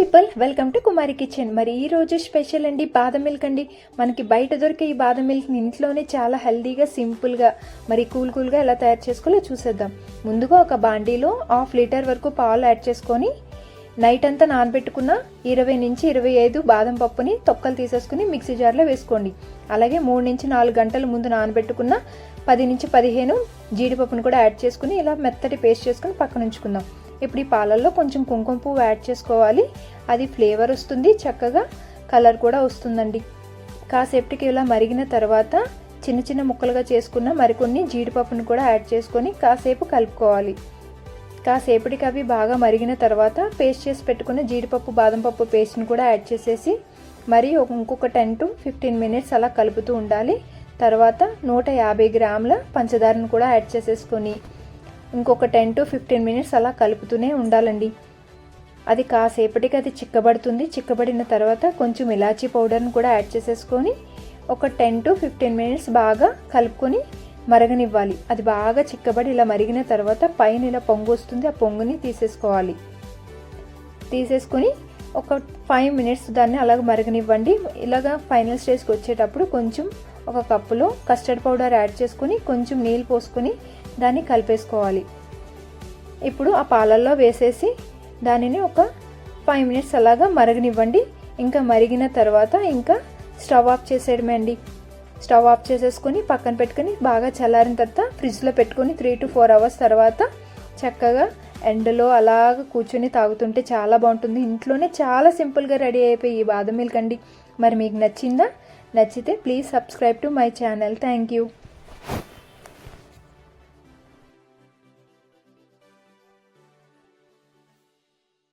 People welcome to Kumari kitchen. మరి ఈ రోజు స్పెషల్ అండి బాదం మిల్క్ అండి. మనకి బయట దొరికే ఈ బాదం మిల్క్ని ఇంట్లోనే చాలా హెల్దీగా సింపుల్గా మరి కూల్ కూల్గా ఎలా తయారు చేసుకోవాలో చూసేద్దాం. ముందుగా ఒక బాండీలో హాఫ్ లీటర్ వరకు పాలు యాడ్ చేసుకొని నైట్ అంతా నానబెట్టుకున్న ఇరవై నుంచి ఇరవై ఐదు బాదం పప్పుని తొక్కలు తీసేసుకుని మిక్సీ జార్లో వేసుకోండి. అలాగే మూడు నుంచి నాలుగు గంటల ముందు నానబెట్టుకున్న పది నుంచి పదిహేను జీడిపప్పును కూడా యాడ్ చేసుకుని ఇలా మెత్తటి పేస్ట్ చేసుకుని పక్కన ఉంచుకుందాం ఇప్పుడు ఈ పాలల్లో కొంచెం కుంకుమ పువ్వు యాడ్ చేసుకోవాలి. అది ఫ్లేవర్ వస్తుంది చక్కగా కలర్ కూడా వస్తుందండి. కాసేపటికి ఇలా మరిగిన తర్వాత చిన్న చిన్న ముక్కలుగా చేసుకున్న మరికొన్ని జీడిపప్పును కూడా యాడ్ చేసుకొని కాసేపు కలుపుకోవాలి. కాసేపటికి అవి బాగా మరిగిన తర్వాత పేస్ట్ చేసి పెట్టుకున్న జీడిపప్పు బాదం పప్పు పేస్ట్ని కూడా యాడ్ చేసేసి మరి ఒక- ఇంకొక టెన్ టు ఫిఫ్టీన్ మినిట్స్ అలా కలుపుతూ ఉండాలి. తర్వాత నూట యాభై గ్రాముల పంచదారను కూడా యాడ్ చేసేసుకొని ఇంకొక టెన్ టు ఫిఫ్టీన్ మినిట్స్ అలా కలుపుతూనే ఉండాలండి. అది కాసేపటికి అది చిక్కబడుతుంది. చిక్కబడిన తర్వాత కొంచెం ఇలాచీ పౌడర్ని కూడా యాడ్ చేసేసుకొని ఒక టెన్ టు ఫిఫ్టీన్ మినిట్స్ బాగా కలుపుకొని మరగనివ్వాలి. అది బాగా చిక్కబడి ఇలా మరిగిన తర్వాత పైన ఇలా పొంగు వస్తుంది. ఆ పొంగుని తీసేసుకోవాలి. తీసేసుకొని ఒక ఫైవ్ మినిట్స్ దాన్ని అలాగ మరగనివ్వండి. ఇలాగ ఫైనల్ స్టేజ్కి వచ్చేటప్పుడు కొంచెం ఒక కప్పులో కస్టర్డ్ పౌడర్ యాడ్ చేసుకొని కొంచెం నీళ్ళు పోసుకొని దాన్ని కలిపేసుకోవాలి. ఇప్పుడు ఆ పాలల్లో వేసేసి దానిని ఒక ఫైవ్ మినిట్స్ అలాగా మరగనివ్వండి. ఇంకా మరిగిన తర్వాత ఇంకా స్టవ్ ఆఫ్ చేసేయడమే అండి. స్టవ్ ఆఫ్ చేసేసుకొని పక్కన పెట్టుకొని బాగా చల్లారిన తర్వాత ఫ్రిడ్జ్లో పెట్టుకొని త్రీ టు ఫోర్ అవర్స్ తర్వాత చక్కగా ఎండలో అలాగ కూర్చొని తాగుతుంటే చాలా బాగుంటుంది. ఇంట్లోనే చాలా సింపుల్గా రెడీ అయిపోయి ఈ బాదం మిల్క్ అండి. మరి మీకు నచ్చిందా? నచ్చితే please subscribe to my channel. Thank you.